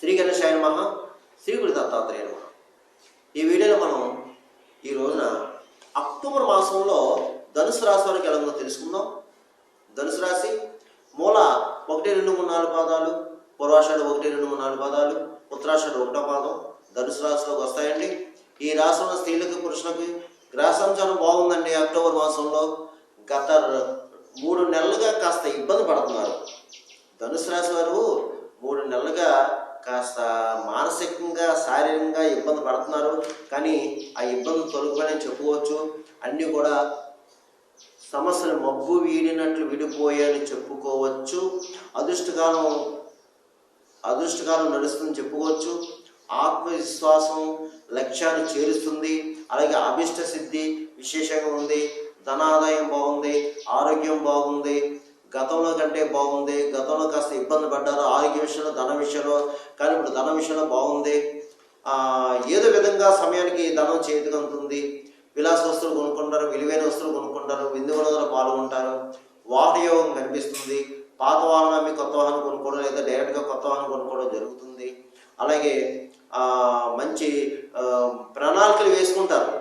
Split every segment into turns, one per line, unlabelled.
శ్రీ గణేశాయ మహా శ్రీ గురు దత్తాత్రేయ నమ. ఈ వీడియోలో మనం ఈ రోజున అక్టోబర్ మాసంలో ధనుసు రాశి వారికి ఎలా ఉందో తెలుసుకుందాం. ధనుసు రాశి మూల ఒకటి రెండు మూడు నాలుగు పాదాలు పూర్వాషాఢ ఒకటి రెండు మూడు నాలుగు పాదాలు ఉత్తరాషాఢ ఒకటో పాదం ధనుసు రాశిలోకి వస్తాయండి. ఈ రాశిలో ఉన్న స్త్రీలకు పురుషులకు గ్రహ సంచారం బాగుందండి అక్టోబర్ మాసంలో. గత మూడు నెలలుగా కాస్త ఇబ్బంది పడుతున్నారు. ధనుసు రాశి వారు మూడు నెలలుగా కాస్త మానసికంగా శారీరకంగా ఇబ్బంది పడుతున్నారు. కానీ ఆ ఇబ్బంది తొలగిపోయి చెప్పుకోవచ్చు. అన్నీ కూడా సమస్యలు మబ్బు వీడినట్లు విడిపోయాయని చెప్పుకోవచ్చు. అదృష్టకాలం అదృష్టకాలం నడుస్తుందని చెప్పుకోవచ్చు. ఆత్మవిశ్వాసం లక్ష్యాన్ని చేరుస్తుంది. అలాగే అభిష్ట సిద్ధి విశేషంగా ఉంది. ధనాదాయం బాగుంది. ఆరోగ్యం బాగుంది. గతంలో కంటే బాగుంది. గతంలో కాస్త ఇబ్బంది పడ్డారు. ఆరోగ్య విషయంలో ధన విషయంలో. కానీ ఇప్పుడు ధన విషయంలో బాగుంది. ఏదో విధంగా సమయానికి ధనం చేతికి అందుతుంది విలాస వస్తువులు కొనుక్కుంటారు విలువైన వస్తువులు కొనుక్కుంటారు విందు వినోదాలు పాల్గొంటారు. వాహనయోగం కనిపిస్తుంది. పాత వాహనం మీ కొత్త వాహనం కొనుక్కోవడం లేదా డైరెక్ట్గా కొత్త వాహనం కొనుక్కోవడం జరుగుతుంది. అలాగే మంచి ప్రణాళికలు వేసుకుంటారు.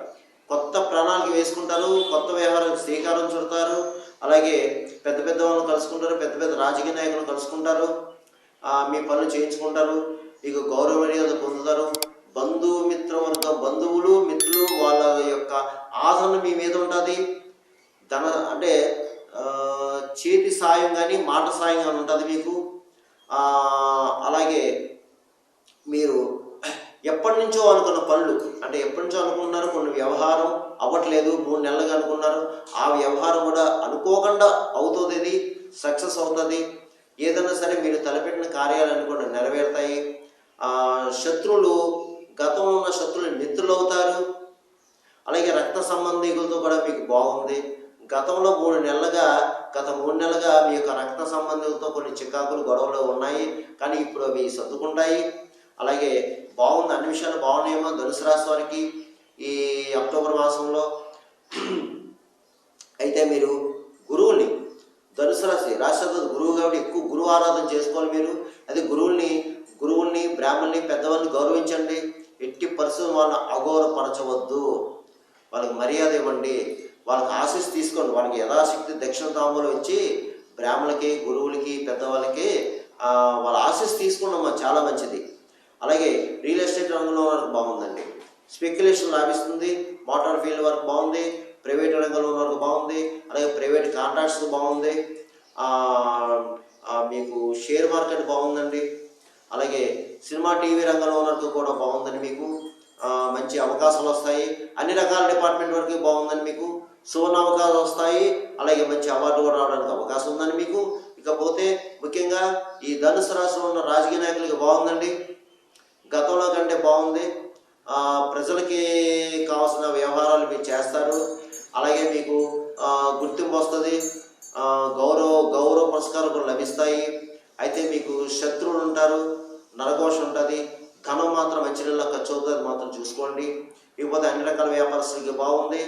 కొత్త ప్రణాళిక వేసుకుంటారు. కొత్త వ్యవహారం శ్రీకారం చుడతారు. అలాగే పెద్ద పెద్ద వాళ్ళని కలుసుకుంటారు పెద్ద పెద్ద రాజకీయ నాయకులను కలుసుకుంటారు. మీ పనులు చేయించుకుంటారు. మీకు గౌరవ మర్యాద పొందుతారు. బంధువు మిత్ర వర్గ బంధువులు మిత్రులు వాళ్ళ యొక్క ఆదరణ మీ మీద ఉంటుంది. ధన అంటే చేతి సాయం కానీ మాట సాయం కానీ ఉంటుంది మీకు ఆ, అలాగే మీరు ఎప్పటి నుంచో అనుకున్న పనులు అంటే ఎప్పటి నుంచో అనుకున్నారు కొన్ని వ్యవహారం అవ్వట్లేదు మూడు నెలలుగా అనుకున్నారు ఆ వ్యవహారం కూడా అనుకోకుండా అవుతుంది అది సక్సెస్ అవుతుంది. ఏదైనా సరే మీరు తలపెట్టిన కార్యాలు కూడా నెరవేరుతాయి. శత్రువులు గతంలో ఉన్న శత్రువులు మిత్రులు అవుతారు. అలాగే రక్త సంబంధికులతో కూడా మీకు బాగుంది. గతంలో మూడు నెలలుగా గత మూడు నెలలుగా మీ యొక్క రక్త సంబంధితో కొన్ని చికాకులు గొడవలు ఉన్నాయి. కానీ ఇప్పుడు అవి సర్దుకుంటాయి. అలాగే బాగుంది అన్ని విషయాలు బాగున్నాయేమో ధనుసు రాశి వారికి ఈ అక్టోబర్ మాసంలో. అయితే మీరు గురువుని ధనుసు రాశి రాష్ట్ర గురువు కాబట్టి ఎక్కువ గురువు ఆరాధన చేసుకోవాలి మీరు. అదే గురువుల్ని గురువుల్ని బ్రాహ్మణ్ణి పెద్దవాళ్ళని గౌరవించండి. ఎట్టి పరిస్థితులు వాళ్ళని అగౌరవపరచవద్దు వాళ్ళకి మర్యాద ఇవ్వండి. వాళ్ళకి ఆశీస్ తీసుకోండి. వాళ్ళకి యథాశక్తి దక్షిణ తాంబూలం ఇచ్చి బ్రాహ్మణులకి గురువులకి పెద్దవాళ్ళకి వాళ్ళ ఆశీస్ తీసుకోవడం చాలా మంచిది. అలాగే రియల్ ఎస్టేట్ రంగంలో వరకు బాగుందండి. స్పెక్యులేషన్ లాభిస్తుంది మోటార్ ఫీల్డ్ వరకు బాగుంది ప్రైవేట్ రంగంలో వరకు బాగుంది అలాగే ప్రైవేట్ కాంట్రాక్ట్స్ బాగుంది మీకు షేర్ మార్కెట్ బాగుందండి అలాగే సినిమా టీవీ రంగంలో వరకు కూడా బాగుందండి మీకు మంచి అవకాశాలు వస్తాయి అన్ని రకాల డిపార్ట్మెంట్ వరకు బాగుందని మీకు సువర్ణ అవకాశాలు వస్తాయి అలాగే మంచి అవార్డు కూడా రావడానికి అవకాశం ఉందని మీకు ఇకపోతే ముఖ్యంగా ఈ ధనుసు రాశిలో ఉన్న రాజకీయ నాయకులకి బాగుందండి గతంలో కంటే బాగుంది. ప్రజలకి కావాల్సిన వ్యవహారాలు మీరు చేస్తారు. అలాగే మీకు గుర్తింపు వస్తుంది. గౌరవ గౌరవ పురస్కారాలు కూడా లభిస్తాయి. అయితే మీకు శత్రువులు ఉంటారు నరఘోష ఉంటుంది. ధనం మాత్రం మంచి నెలలో ఖర్చు అవుతుంది మాత్రం చూసుకోండి. ఇకపోతే అన్ని రకాల వ్యాపారస్తులకి బాగుంది.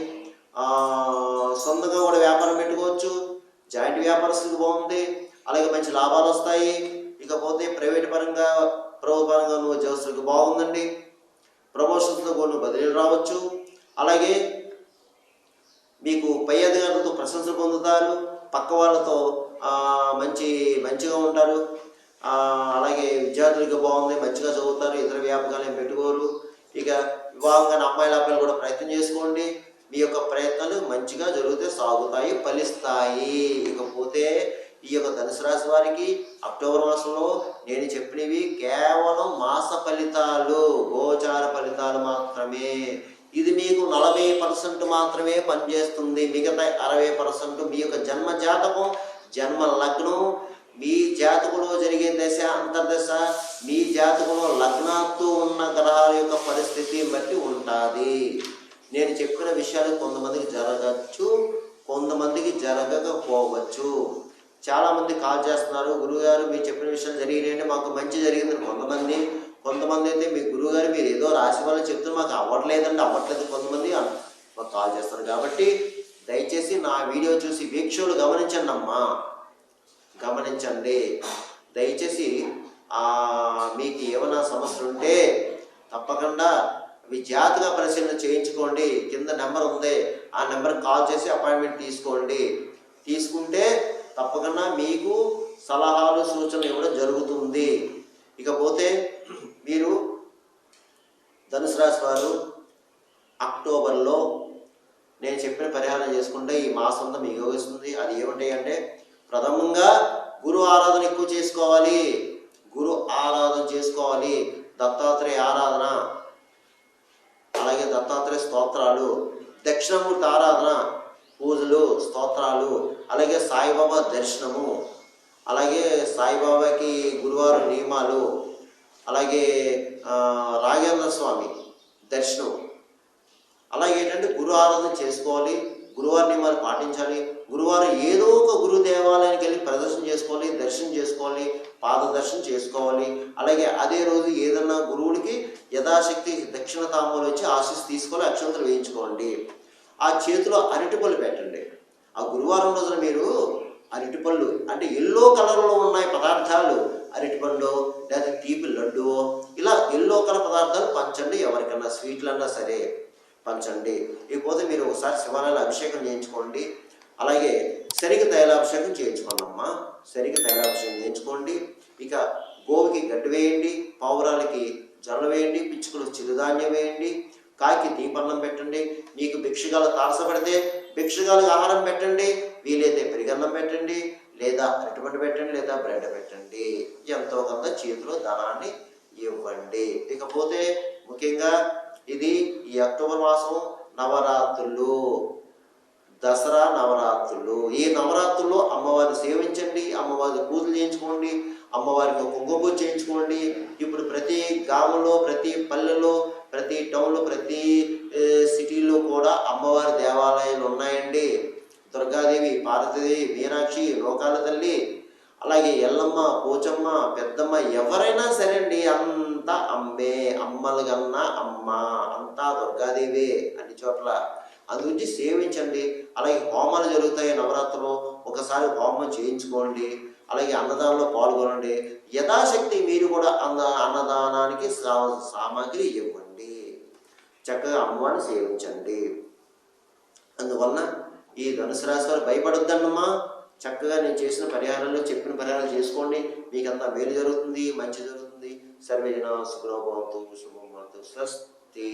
సొంతంగా కూడా వ్యాపారం పెట్టుకోవచ్చు. జాయింట్ వ్యాపారస్తులకు బాగుంది. అలాగే మంచి లాభాలు వస్తాయి. ఇకపోతే ప్రైవేట్ పరంగా ప్రభుత్వంగా నువ్వు ఉద్యోగస్తులకు బాగుందండి. ప్రమోషన్స్లో కూడా నువ్వు బదిలీలు రావచ్చు. అలాగే మీకు పై అధికారులతో ప్రశంసలు పొందుతారు. పక్క వాళ్ళతో మంచి మంచిగా ఉంటారు. అలాగే విద్యార్థులకి బాగుంది మంచిగా చదువుతారు ఇతర వ్యాపకాలు ఏం పెట్టుకోరు. ఇక వివాహంగా అమ్మాయిల అబ్బాయిలు కూడా ప్రయత్నం చేసుకోండి. మీ యొక్క ప్రయత్నాలు మంచిగా జరిగితే సాగుతాయి ఫలిస్తాయి. ఇకపోతే ఈ యొక్క ధనుసు రాశి వారికి అక్టోబర్ మాసంలో నేను చెప్పినవి కేవలం మాస ఫలితాలు గోచార ఫలితాలు మాత్రమే. ఇది మీకు నలభై పర్సెంట్ మాత్రమే పనిచేస్తుంది. మిగతా అరవై పర్సెంట్ మీ యొక్క జన్మ జాతకం జన్మ లగ్నం మీ జాతకంలో జరిగే దశ అంతర్దశ మీ జాతకంలో లగ్నాత్తు ఉన్న గ్రహాల యొక్క పరిస్థితి బట్టి ఉంటుంది. నేను చెప్పిన విషయాలు కొంతమందికి జరగచ్చు కొంతమందికి జరగకపోవచ్చు. చాలా మంది కాల్ చేస్తున్నారు గురువుగారు మీరు చెప్పిన విషయాలు జరిగినాయంటే మాకు మంచి జరిగిందని కొంతమంది. కొంతమంది అయితే మీ గురువుగారు మీరు ఏదో రాసి వల్ల చెప్తే మాకు అవ్వట్లేదండి అవ్వట్లేదు కొంతమంది మాకు కాల్ చేస్తారు. కాబట్టి దయచేసి నా వీడియో చూసి వీక్షకులు గమనించండి అమ్మా గమనించండి. దయచేసి మీకు ఏమైనా సమస్యలు ఉంటే తప్పకుండా మీ జాతక పరిశీలన చేయించుకోండి. కింద నెంబర్ ఉంది. ఆ నెంబర్ కాల్ చేసి అపాయింట్మెంట్ తీసుకోండి. తీసుకుంటే తప్పకుండా మీకు సలహాలు సూచనలు ఇవ్వడం జరుగుతుంది. ఇకపోతే మీరు ధనుసు రాశి వారు అక్టోబర్లో నేను చెప్పిన పరిహారం చేసుకుంటే ఈ మాసంతో మీకు యోగిస్తుంది. అది ఏమిటి అంటే ప్రథమంగా గురు ఆరాధన ఎక్కువ చేసుకోవాలి. గురు ఆరాధన చేసుకోవాలి. దత్తాత్రేయ ఆరాధన అలాగే దత్తాత్రేయ స్తోత్రాలు దక్షిణమూర్తి ఆరాధన పూజలు స్తోత్రాలు అలాగే సాయిబాబా దర్శనము అలాగే సాయిబాబాకి గురువారం నియమాలు అలాగే రాజేంద్ర స్వామి దర్శనం. అలాగే ఏంటంటే గురు ఆరాధన చేసుకోవాలి గురువారి నియమాలు పాటించాలి గురువారం ఏదో ఒక గురు దేవాలయానికి వెళ్ళి ప్రదర్శన చేసుకోవాలి దర్శనం చేసుకోవాలి పాద దర్శనం చేసుకోవాలి. అలాగే అదే రోజు ఏదన్నా గురువుడికి యథాశక్తి దక్షిణ తాంబూలు వచ్చి ఆశీస్ తీసుకోవాలి అక్షంతలు వేయించుకోండి. ఆ చేతిలో అరటిపళ్ళు పెట్టండి. ఆ గురువారం రోజున మీరు అరటిపళ్ళు అంటే ఎల్లో కలర్లో ఉన్నాయి పదార్థాలు అరటిపండు లేదా తీపి లడ్డువో ఇలా ఎల్లో కలర్ పదార్థాలు పంచండి ఎవరికన్నా స్వీట్లు అన్నా సరే పంచండి. ఇకపోతే మీరు ఒకసారి శివాలయాల అభిషేకం చేయించుకోండి. అలాగే శరికి తైలాభిషేకం చేయించుకోండి అమ్మా తైలాభిషేకం చేయించుకోండి. ఇక గోవుకి గడ్డి వేయండి పావురాలకి జొన్న వేయండి పిచ్చుకలు చిరుధాన్యం వేయండి. కాకి దీపన్నం పెట్టండి నీకు భిక్షగాలు తారసపడితే భిక్షగాలకు ఆహారం పెట్టండి వీలైతే పెరిగన్నం పెట్టండి లేదా అరటిపండు పెట్టండి లేదా బ్రెడ్ పెట్టండి. ఎంతో కొంత చేతిలో ధనాన్ని ఇవ్వండి. ఇకపోతే ముఖ్యంగా ఇది ఈ అక్టోబర్ మాసం నవరాత్రులు. దసరా నవరాత్రులు. ఈ నవరాత్రుల్లో అమ్మవారిని సేవించండి అమ్మవారి పూజలు చేయించుకోండి అమ్మవారికి కుంకుమ చేయించుకోండి. ఇప్పుడు ప్రతి గ్రామంలో ప్రతి పల్లెలో ప్రతి టౌన్లో ప్రతి సిటీలో కూడా అమ్మవారి దేవాలయాలు ఉన్నాయండి. దుర్గాదేవి పార్వతీదేవి మీనాక్షి లోకాల తల్లి అలాగే ఎల్లమ్మ పోచమ్మ పెద్దమ్మ ఎవరైనా సరే అండి అంతా అమ్మే అమ్మలు కన్నా అమ్మ అంతా దుర్గాదేవే అన్ని చోట్ల. అందుగురించి సేవించండి. అలాగే హోమాలు జరుగుతాయి నవరాత్రులు ఒకసారి హోమం చేయించుకోండి. అలాగే అన్నదానంలో పాల్గొనండి. యథాశక్తి మీరు కూడా అన్న అన్నదానానికి సా- సామాగ్రి ఇవ్వండి. చక్కగా అమ్మవారిని సేవించండి. అందువలన ఈ ధనుసు రాశి వారు భయపడొద్దన్నమ్మా. చక్కగా నేను చేసిన పరిహారాలు చెప్పిన పరిహారాలు చేసుకోండి. మీకంతా మేలు జరుగుతుంది మంచి జరుగుతుంది. సర్వేజన సుఖనోభవంతు శుభం స్వస్తి.